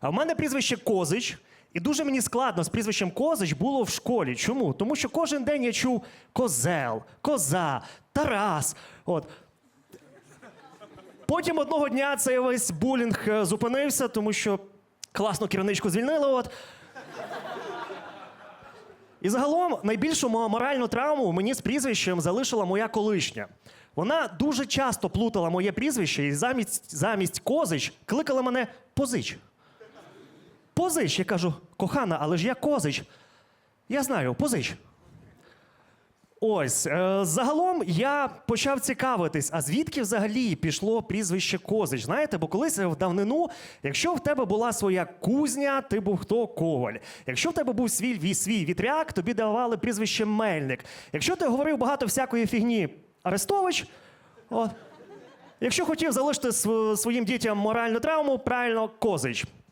А в мене прізвище Козич, і дуже мені складно з прізвищем Козич було в школі. Чому? Тому що кожен день я чув козел, коза, Тарас. От. Потім одного дня цей весь булінг е, зупинився, тому що класну керівничку звільнили. От. І загалом найбільшу моральну травму мені з прізвищем залишила моя колишня. Вона дуже часто плутала моє прізвище і замість, замість козич кликала мене позич. Позич. Я кажу, кохана, але ж я козич. Я знаю, позич. Ось, е, загалом я почав цікавитись, а звідки взагалі пішло прізвище Козич? Знаєте, бо колись в давнину, якщо в тебе була своя кузня, ти був хто коваль. Якщо в тебе був свій, свій вітряк, тобі давали прізвище Мельник. Якщо ти говорив багато всякої фігні Арестович, от. Якщо хотів залишити своїм дітям моральну травму, правильно Козич.